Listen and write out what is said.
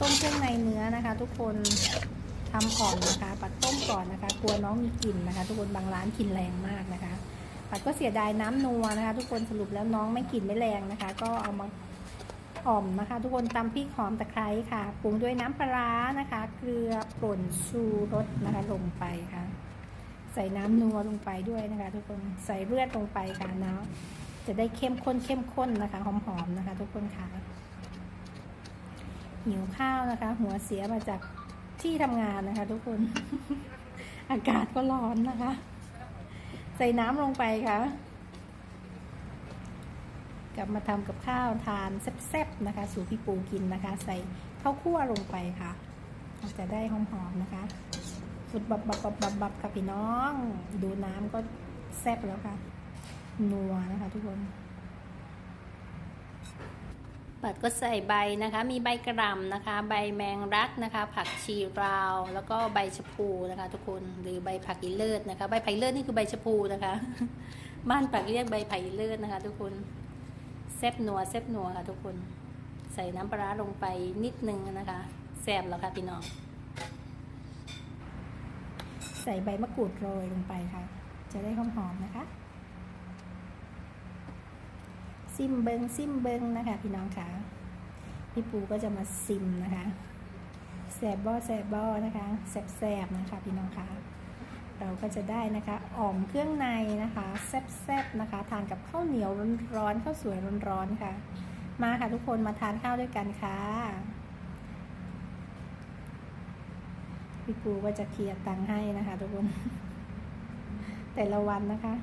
ต้มเครื่องในเนื้อนะคะ ทุกคนทำก่อนนะคะ ปัดต้มก่อนนะคะ กลัวน้องมีกลิ่นนะคะ ทุกคนบางร้านกลิ่นแรงมากนะคะ ปัดก็เสียดายน้ำนัวนะคะ ทุกคนสรุปแล้วน้องไม่กลิ่นไม่แรงนะคะ ก็เอามาอ่อมนะคะ ทุกคนตำพริกหอมตะไคร้ค่ะปรุงด้วยน้ำปลานะคะ เกลือป่นชูรสนะคะลงไปค่ะ ใส่น้ำนัวลงไปด้วยนะคะ ทุกคนใส่เลือดลงไปค่ะนะจะได้เข้มข้นเข้มข้นนะคะหอมๆนะคะ ทุกคนค่ะ หิวข้าวนะคะ หัวเสียมาจากที่ทำงานนะคะ ทุกคน อากาศก็ร้อนนะคะ ใส่น้ำลงไปค่ะ กลับมาทำกับข้าวทานแซ่บๆนะคะ สู่พี่ปูกินนะคะ ใส่ข้าวคั่วลงไปค่ะจะได้หอมๆนะคะฟุดบับบับบับบับบับค่ะพี่น้อง ดูน้ำก็แซ่บแล้วค่ะ นัวนะคะทุกคน ปัดก็ใส่ใบนะคะ มีใบกระหล่ำนะคะ ใบแมงรักนะคะ ผักชีราว แล้วก็ใบชะพูนะคะ ทุกคนหรือใบผักอีเลิศนะคะ ใบผักอีเลิศนี่คือใบชะพูนะคะ บ้านปักเรียกใบผักอีเลิศนะคะ ทุกคนแซ่บนัวแซ่บนัวค่ะทุกคน ใส่น้ำปลาลงไปนิดนึงนะคะแซบแล้วค่ะพี่น้องใส่ใบมะกรูดโรยลงไปค่ะ จะได้หอมๆนะคะ ซิมเบิงซิมเบิงนะคะ พี่น้องคะพี่ปูก็จะมาซิมนะคะแซบบ่แซบบ่นะคะแซบๆนะคะพี่น้องคะเราก็จะได้นะคะอ่อมเครื่องในนะคะแซ่บๆนะคะทานกับข้าวเหนียวร้อนๆข้าวสวยร้อนๆค่ะ มาค่ะทุกคนมาทานข้าวด้วยกันค่ะพี่ปูก็จะเคลียร์ตังค์ให้นะคะ ทุกคน แต่ละวันนะคะ